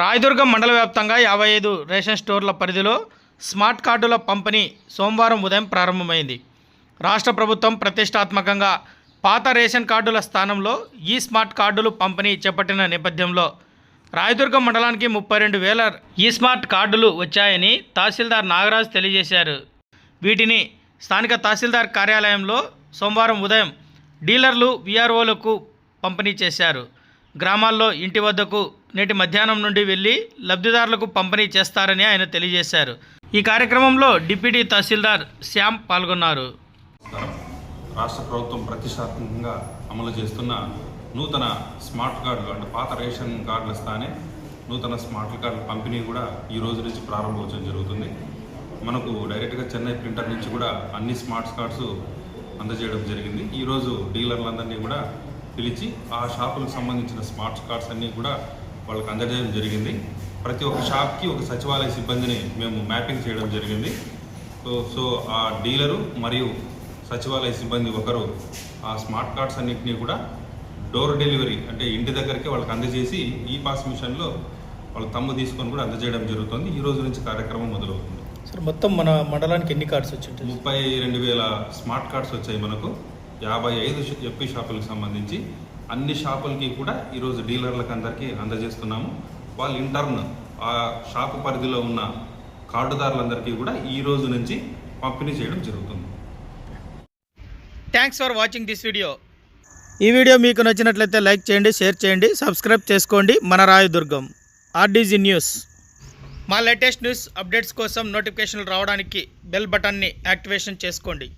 రాయదుర్గం మండల వ్యాప్తంగా యాభై ఐదు రేషన్ స్టోర్ల పరిధిలో స్మార్ట్ కార్డుల పంపిణీ సోమవారం ఉదయం ప్రారంభమైంది. రాష్ట్ర ప్రభుత్వం ప్రతిష్టాత్మకంగా పాత రేషన్ కార్డుల స్థానంలో ఈ స్మార్ట్ కార్డులు పంపిణీ చేపట్టిన నేపథ్యంలో రాయదుర్గం మండలానికి ముప్పై రెండు వేల ఈ స్మార్ట్ కార్డులు వచ్చాయని తహసీల్దార్ నాగరాజ్ తెలియజేశారు. వీటిని స్థానిక తహసీల్దార్ కార్యాలయంలో సోమవారం ఉదయం డీలర్లు విఆర్ఓలకు పంపిణీ చేశారు. గ్రామాల్లో ఇంటి వద్దకు నేటి మధ్యాహ్నం నుండి వెళ్ళి లబ్ధిదారులకు పంపిణీ చేస్తారని ఆయన తెలియజేశారు. ఈ కార్యక్రమంలో డిప్యూటీ తహసీల్దార్ శ్యామ్ పాల్గొన్నారు. రాష్ట్ర ప్రభుత్వం ప్రతిష్టాత్మకంగా అమలు చేస్తున్న నూతన స్మార్ట్ కార్డులు అంటే పాత రేషన్ కార్డుల స్థానే నూతన స్మార్ట్ కార్డుల పంపిణీ కూడా ఈ రోజు నుంచి ప్రారంభోత్సవం జరుగుతుంది. మనకు డైరెక్ట్గా చెన్నై ప్రింటర్ నుంచి కూడా అన్ని స్మార్ట్ కార్డ్స్ అందజేయడం జరిగింది. ఈరోజు డీలర్లందరినీ కూడా పిలిచి ఆ షాపులకు సంబంధించిన స్మార్ట్ కార్డ్స్ అన్నీ కూడా వాళ్ళకి అందజేయడం జరిగింది. ప్రతి ఒక్క షాప్కి ఒక సచివాలయ సిబ్బందిని మేము మ్యాపింగ్ చేయడం జరిగింది. సో సో ఆ డీలరు మరియు సచివాలయ సిబ్బంది ఒకరు ఆ స్మార్ట్ కార్డ్స్ అన్నింటినీ కూడా డోర్ డెలివరీ అంటే ఇంటి దగ్గరికి వాళ్ళకి అందజేసి ఈ పాస్ మిషన్లో వాళ్ళ తమ్ము తీసుకొని కూడా అందజేయడం జరుగుతుంది. ఈ రోజు నుంచి కార్యక్రమం మొదలవుతుంది. సార్ మొత్తం మన మండలానికి ఎన్ని కార్డ్స్ వచ్చి ముప్పై రెండు వేల స్మార్ట్ కార్డ్స్ వచ్చాయి మనకు. యాభై ఐదు ఎప్పి షాపులకు సంబంధించి అన్ని షాపులకి కూడా ఈరోజు డీలర్లకు అందరికీ అందజేస్తున్నాము. వాళ్ళు ఇంటర్న్ ఆ షాపు పరిధిలో ఉన్న కార్డుదారులందరికీ కూడా ఈ రోజు నుంచి పంపిణీ చేయడం జరుగుతుంది. Thanks for watching this video ఈ వీడియో మీకు నచ్చినట్లయితే లైక్ చేయండి షేర్ చేయండి సబ్స్క్రైబ్ చేసుకోండి. మన రాయదుర్గం ఆర్డీజీ న్యూస్. మా లేటెస్ట్ న్యూస్ అప్డేట్స్ కోసం నోటిఫికేషన్లు రావడానికి బెల్ బటన్ని యాక్టివేషన్ చేసుకోండి.